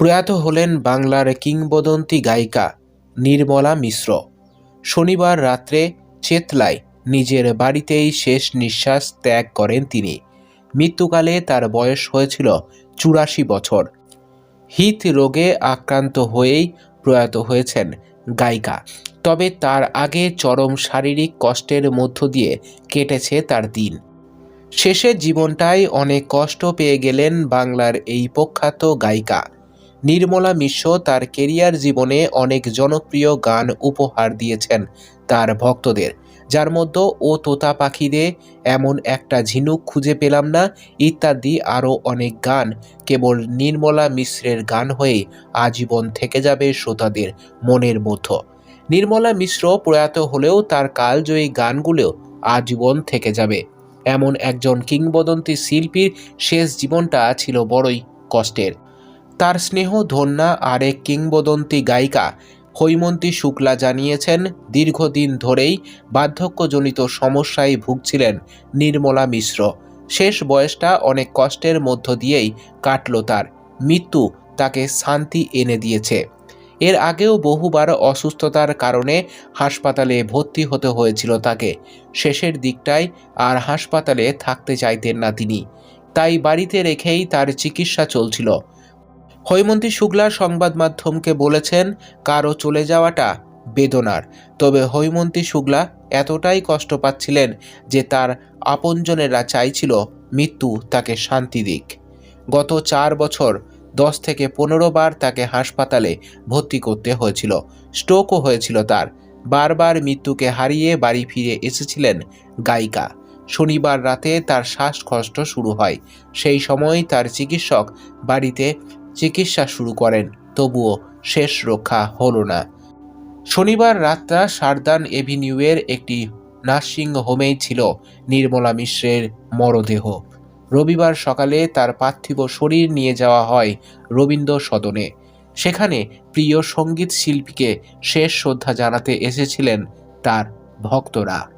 প্রয়াত হলেন বাংলার কিংবদন্তি গায়িকা নির্মলা মিশ্র। শনিবার রাত্রে চেতলায় নিজের বাড়িতেই শেষ নিঃশ্বাস ত্যাগ করেন তিনি। মৃত্যুকালে তার বয়স হয়েছিল চুরাশি বছর। হিত রোগে আক্রান্ত হয়েই প্রয়াত হয়েছেন গায়িকা। তবে তার আগে চরম শারীরিক কষ্টের মধ্য দিয়ে কেটেছে তার দিন। শেষের জীবনটাই অনেক কষ্ট পেয়ে গেলেন বাংলার এই প্রখ্যাত গায়িকা। নির্মলা মিশ্র তার কেরিয়ার জীবনে অনেক জনপ্রিয় গান উপহার দিয়েছেন তার ভক্তদের। যার মধ্যে ও তোতা পাখিরে এমন একটা ঝিনুক খুঁজে পেলাম না, ইত্যাদি আরও অনেক গান। কেবল নির্মলা মিশ্রের গান হয়ে আজীবন থেকে যাবে শ্রোতাদের মনের মধ্যে। নির্মলা মিশ্র প্রয়াত হলেও তার কালজয়ী গানগুলো আজীবন থেকে যাবে। এমন একজন কিংবদন্তি শিল্পীর শেষ জীবনটা ছিল বড়ই কষ্টের। তার স্নেহ, ধন্যা আরেক কিংবদন্তি গায়িকা হৈমন্তী শুক্লা জানিয়েছেন, দীর্ঘদিন ধরেই বার্ধক্যজনিত সমস্যায় ভুগছিলেন নির্মলা মিশ্র। শেষ বয়সটা অনেক কষ্টের মধ্য দিয়েই কাটল তার। মৃত্যু তাকে শান্তি এনে দিয়েছে। এর আগেও বহুবার অসুস্থতার কারণে হাসপাতালে ভর্তি হতে হয়েছিল তাকে। শেষের দিকটায় আর হাসপাতালে থাকতে চাইতেন না তিনি। তাই বাড়িতে রেখেই তার চিকিৎসা চলছিল। হৈমন্তী শুক্লা সংবাদ মাধ্যমকে বলেছেন কারও চলে যাওয়াটা বেদনার। তবে হৈমন্তী শুক্লা এতটাই কষ্ট পাচ্ছিলেন যে তার আপনজনেরা চাইছিল মৃত্যু তাকে শান্তি দিক। গত চার বছর দশ থেকে পনেরো বার তাকে হাসপাতালে ভর্তি করতে হয়েছিল। স্ট্রোকও হয়েছিল তার। বারবার মৃত্যুকে হারিয়ে বাড়ি ফিরে এসেছিলেন গায়িকা। শনিবার রাতে তার শ্বাসকষ্ট শুরু হয়। সেই সময় তার চিকিৎসক বাড়িতে চিকিৎসা শুরু করেন, তবুও শেষ রক্ষা হলো না। শনিবার রাতটা সারদান এভিনিউয়ের একটি নার্সিং হোমেই ছিল নির্মলা মিশ্রের মরদেহ। রবিবার সকালে তার পার্থিব শরীর নিয়ে যাওয়া হয় রবীন্দ্র সদনে। সেখানে প্রিয় সংগীত শিল্পীকে শেষ শ্রদ্ধা জানাতে এসেছিলেন তার ভক্তরা।